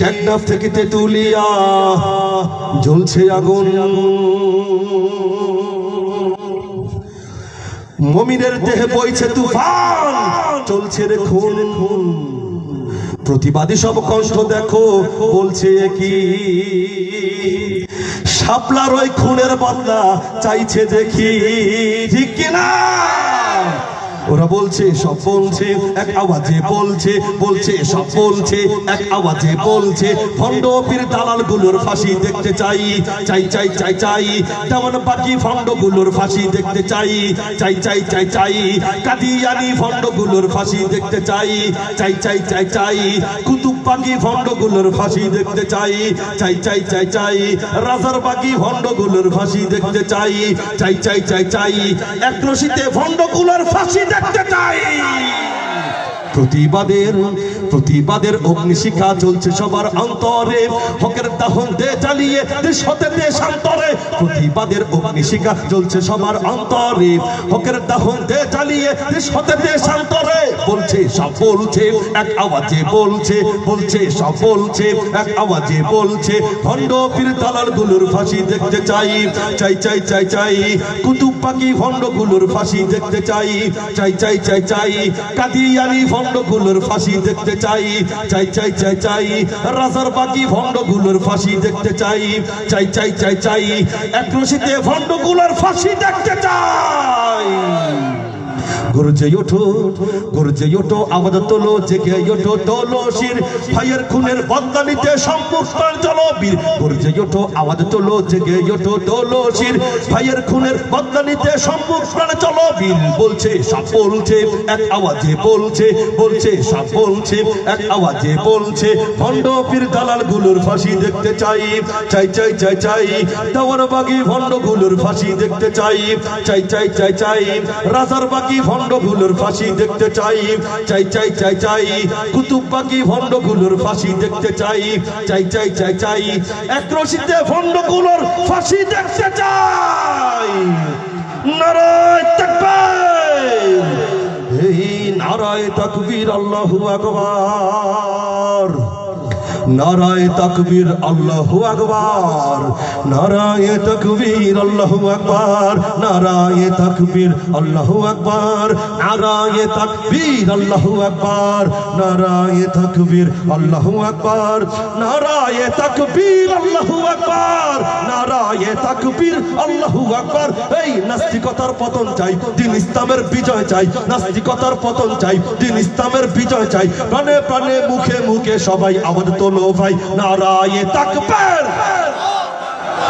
টেকনাফ থেকে তেতুলিয়া জ্বলছে আগুন। মমিনের দেহে বইছে তুফান, চলছে রে খুন খুন প্রতিবাদী সব কষ্ট দেখো, বলছে কি শাপলার ওই খুনের বদলা চাইছে দেখি, ঠিক কিনা? ওরা বলছে, সব বলছে, এক আওয়াজে বলছে বলছে, সব বলছে, এক আওয়াজে বলছে। ভণ্ড পীর দালালগুলোর ফাঁসি দেখতে চাই চাই চাই চাই চাই। তেমন বাকি ভণ্ডগুলোর ফাঁসি দেখতে চাই চাই চাই চাই চাই। কাদিয়ানি ভণ্ডগুলোর ফাঁসি দেখতে চাই চাই চাই চাই চাই। পাখি ভণ্ডগুলোর ফাঁসি দেখতে চাই চাই চাই চাই চাই। রাজার পাখি ভণ্ডগুলোর ফাঁসি দেখতে চাই চাই চাই চাই চাই। এক রশিতে ভণ্ডগুলোর ফাঁসি দেখতে চাই। প্রতিবাদের প্রতিবাদের অগ্নিশিখা চলছে সবার অন্তরে। হকের দাহন দে চালিয়ে দেশ হতে দেশান্তরে প্রতিবাদের অগ্নিশিখা চলছে সবার অন্তরে। হকের দাহন দে চালিয়ে দেশ হতে দেশান্তরে বলছে, সব বলছে, এক আওয়াজে বলছে বলছে, সব বলছে, এক আওয়াজে বলছে। ভণ্ড পীর দালালগুলোর ফাঁসি দেখতে চাই চাই চাই চাই চাই। কুতুব পাখি ভণ্ডগুলোর ফাঁসি দেখতে চাই চাই চাই চাই চাই। কাদিয়ানি ভণ্ডগুলোর ফাঁসি দেখতে চাই চাই চাই চাই চাই। রাজার পাকি ভণ্ডগুলোর ফাঁসি দেখতে চাই চাই চাই চাই চাই। এক রশিতে ভণ্ডগুলোর ফাঁসি দেখতে চাই। গর্জে ওঠো গর্জে ওঠো আওয়াজ তোলো, জেগে ওঠো, তোলো শির। ভাইয়ের খুনের বদলা নিতে সম্মুখ চলো বীর গর্জে ওঠো আওয়াজ তোলো, জেগে ওঠো, তোলো শির। ভাইয়ের খুনের বদলা নিতে সম্মুখ চলো বীর বলছে সব বলছে, এক আওয়াজে বলছে বলছে সব বলছে, এক আওয়াজে বলছে। ভণ্ড পীর দালালগুলোর ফাঁসি দেখতে চাই চাই চাই চাই চাই। দেওয়ার বাগি ভণ্ডগুলোর ফাঁসি দেখতে চাই চাই চাই চাই চাই। রাজার বাকি ভণ্ড গুলোর ফাঁসি দেখতে চাই। চাই চাই চাই চাই। কুতুব বাকি ভণ্ডগুলোর ফাঁসি দেখতে চাই। চাই চাই চাই চাই। এক রশিতে ভণ্ডগুলোর ফাঁসি দেখতে চাই। নারায় এই নারায় তাকবীর আল্লাহু আকবার। নারায় তাকবীর আল্লাহু আকবার, নারায় তাকবীর আল্লাহু আকবার, নারায় তাকবীর আল্লাহু আকবার, নারায় তাকবীর আল্লাহু আকবার, নারায় তাকবীর আল্লাহু আকবার, নারায় তাকবীর আল্লাহু আকবার, নারায় তাকবীর আল্লাহু আকবার। এই নাস্তিকতার পতন চাই, দিন ইসলামের বিজয় চাই, নাস্তিকতার পতন চাই, দিন ইসলামের বিজয় চাই। প্রাণে প্রাণে মুখে মুখে সবাই আমার তোলো ভাই নারায় তাকবের।